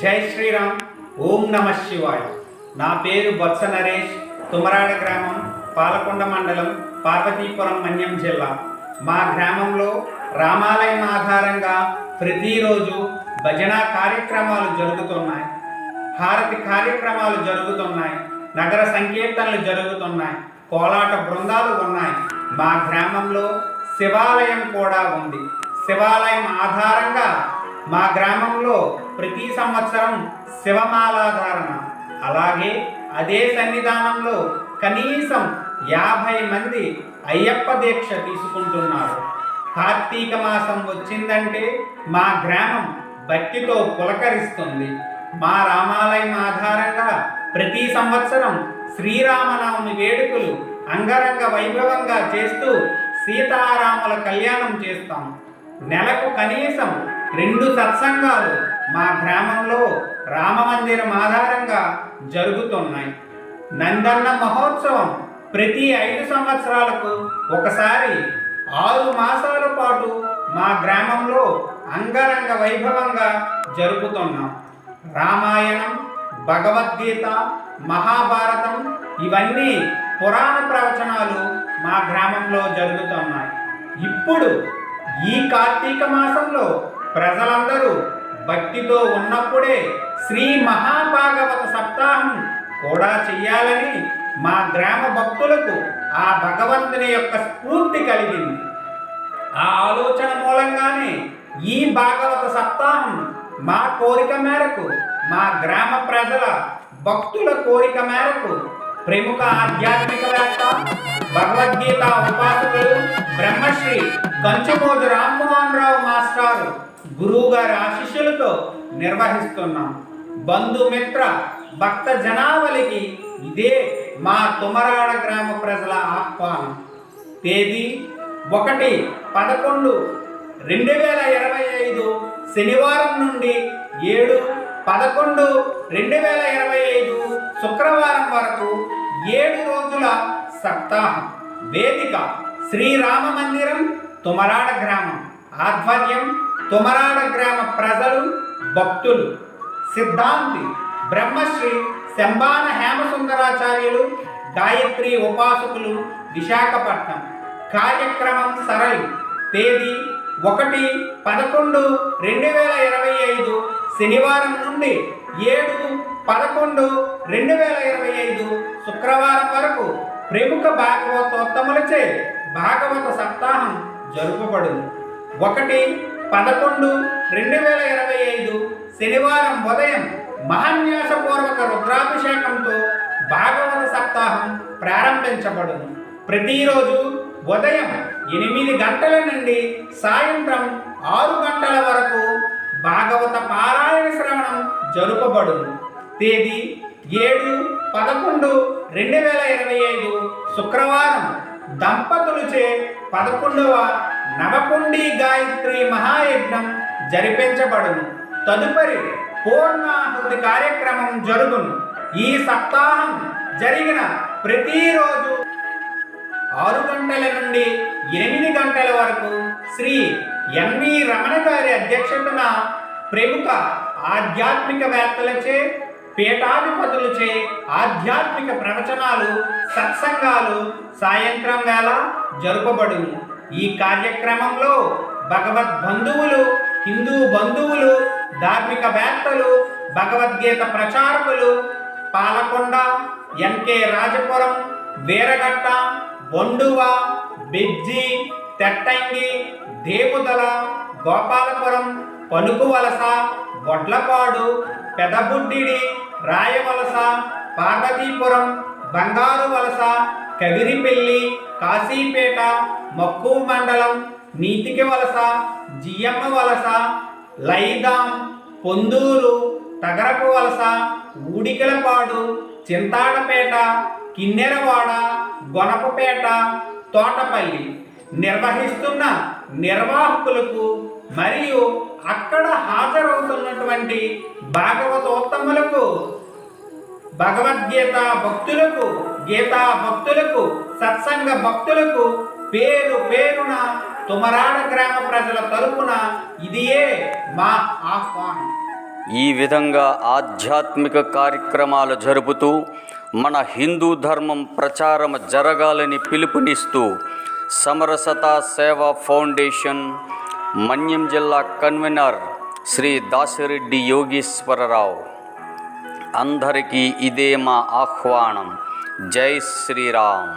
జై శ్రీరామ్ ఓం నమ శివాయ. నా పేరు బొత్స నరేష్ తుమరాడ గ్రామం పాలకొండ మండలం పార్వతీపురం మన్యం జిల్లా. మా గ్రామంలో రామాలయం ఆధారంగా ప్రతిరోజు భజన కార్యక్రమాలు జరుగుతున్నాయి. హారతి కార్యక్రమాలు జరుగుతున్నాయి. నగర సంకీర్తనలు జరుగుతున్నాయి. కోలాట బృందాలు ఉన్నాయి. మా గ్రామంలో శివాలయం కూడా ఉంది. శివాలయం ఆధారంగా మా గ్రామంలో ప్రతి సంవత్సరం శివమాలాధారణ. అలాగే అదే సన్నిధానంలో కనీసం యాభై మంది అయ్యప్ప దీక్ష తీసుకుంటున్నారు. కార్తీక మాసం వచ్చిందంటే మా గ్రామం భక్తితో పులకరిస్తుంది. మా రామాలయం ఆధారంగా ప్రతి సంవత్సరం శ్రీరామనవమి వేడుకలు అంగరంగ వైభవంగా చేస్తూ సీతారాముల కళ్యాణం చేస్తాం. నెలకు కనీసం రెండు సత్సంగాలు మా గ్రామంలో రామమందిరం ఆధారంగా జరుగుతున్నాయి. నందన్న మహోత్సవం ప్రతి ఐదు సంవత్సరాలకు ఒకసారి ఆరు మాసాల పాటు మా గ్రామంలో అంగరంగ వైభవంగా జరుపుతున్నాం. రామాయణం భగవద్గీత మహాభారతం ఇవన్నీ పురాణ ప్రవచనాలు మా గ్రామంలో జరుగుతున్నాయి. ఇప్పుడు ఈ కార్తీక మాసంలో ప్రజలందరూ భక్తితో ఉన్నప్పుడే శ్రీ మహాభాగవత సప్తాహం కూడా చెయ్యాలని మా గ్రామ భక్తులకు ఆ భగవంతుని యొక్క స్ఫూర్తి కలిగింది. ఆ ఆలోచన మూలంగానే ఈ భాగవత సప్తాహం మా కోరిక మేరకు మా గ్రామ ప్రజల భక్తుల కోరిక మేరకు ప్రముఖ ఆధ్యాత్మికవేత్త భగవద్గీత ఉపాసకులు బ్రహ్మశ్రీ కంచుమోజు రామ్మోహన్ రావు మాస్టారు గురువు గారి ఆశీస్సులతో నిర్వహిస్తున్నాం. బంధుమిత్ర భక్త జనావళికి ఇదే మా తుమరాడ గ్రామ ప్రజల ఆహ్వానం. తేదీ ఒకటి పదకొండు రెండు వేల ఇరవై ఐదు శనివారం నుండి ఏడు పదకొండు రెండు వేల ఇరవై ఐదు శుక్రవారం వరకు ఏడు రోజుల సప్తాహం. వేదిక శ్రీరామ మందిరం తుమరాడ గ్రామం. ఆధ్వర్యం తుమరాడ గ్రామ ప్రజలు భక్తులు సిద్ధాంతి బ్రహ్మశ్రీ శంబాన హేమసుందరాచార్యులు గాయత్రి ఉపాసకులు విశాఖపట్నం. కార్యక్రమం సరళి. తేదీ ఒకటి పదకొండు రెండు వేల ఇరవై ఐదు శనివారం నుండి ఏడు పదకొండు రెండు వేల ఇరవై ఐదు శుక్రవారం వరకు ప్రముఖ భాగవతోత్తములచే భాగవత సప్తాహం జరుపబడును. ఒకటి పదకొండు రెండు వేల ఇరవై ఐదు శనివారం ఉదయం మహాన్యాసపూర్వక రుద్రాభిషేకంతో భాగవత సప్తాహం ప్రారంభించబడును. ప్రతిరోజు ఉదయం ఎనిమిది గంటల నుండి సాయంత్రం ఆరు గంటల వరకు భాగవత పారాయణ శ్రవణం జరుపబడును. తేదీ ఏడు పదకొండు రెండు వేల ఇరవై ఐదు శుక్రవారం. దంపతులచే పదకొండవ నవకుండి గాయత్రి మహాయజ్ఞం జరిపించబడును. తదుపరి పూర్ణాహుతి కార్యక్రమం జరుగును. ఈ సప్తాహం జరిగిన ప్రతిరోజు ఆరు గంటల నుండి ఎనిమిది గంటల వరకు శ్రీ ఎన్వి రమణ గారి అధ్యక్షతన ప్రముఖ ఆధ్యాత్మికవేత్తలచే పీఠాధిపతులచే ఆధ్యాత్మిక ప్రవచనాలు సత్సంగాలు సాయంత్రం వేళ జరుపబడును. ఈ కార్యక్రమంలో భగవద్ బంధువులు హిందూ బంధువులు ధార్మిక వేత్తలు భగవద్గీత ప్రచారకులు పాలకొండ ఎన్కే రాజపురం వీరగట్ట బొండువ బిజ్జి తెట్టంగి దేవుదల గోపాలపురం పలుకువలస వడ్లపాడు పెదబుడ్డిడి రాయవలస పార్వతీపురం బంగారు వలస కవిరిపెల్లి కాశీపేట మక్కువ మండలం నీతికి వలస జియమ్మ వలస లైదాం పొందూరు తగరపు వలస ఊడికలపాడు చింతాడపేట కిన్నెరవాడ గొనపపేట తోటపల్లి. నిర్వహిస్తున్న నిర్వాహకులకు మరియు అక్కడ హాజరవుతున్నటువంటి భాగవతోత్తములకు భగవద్గీత భక్తులకు గీతా భక్తులకు సత్సంగ భక్తులకు పేరు పేరున తుమరాడ గ్రామ ప్రజల తరపున ఇదియే మా ఆహ్వానం. ఈ విధంగా ఆధ్యాత్మిక కార్యక్రమాలు జరుపుతూ మన హిందూ ధర్మం ప్రచారం జరగాలని పిలుపునిస్తూ సమరసత సేవా ఫౌండేషన్ మన్యం జిల్లా కన్వీనర్ శ్రీ దాసిరెడ్డి యోగీశ్వరరావు. అందరికీ ఇదే మా ఆహ్వానం. జై శ్రీరామ్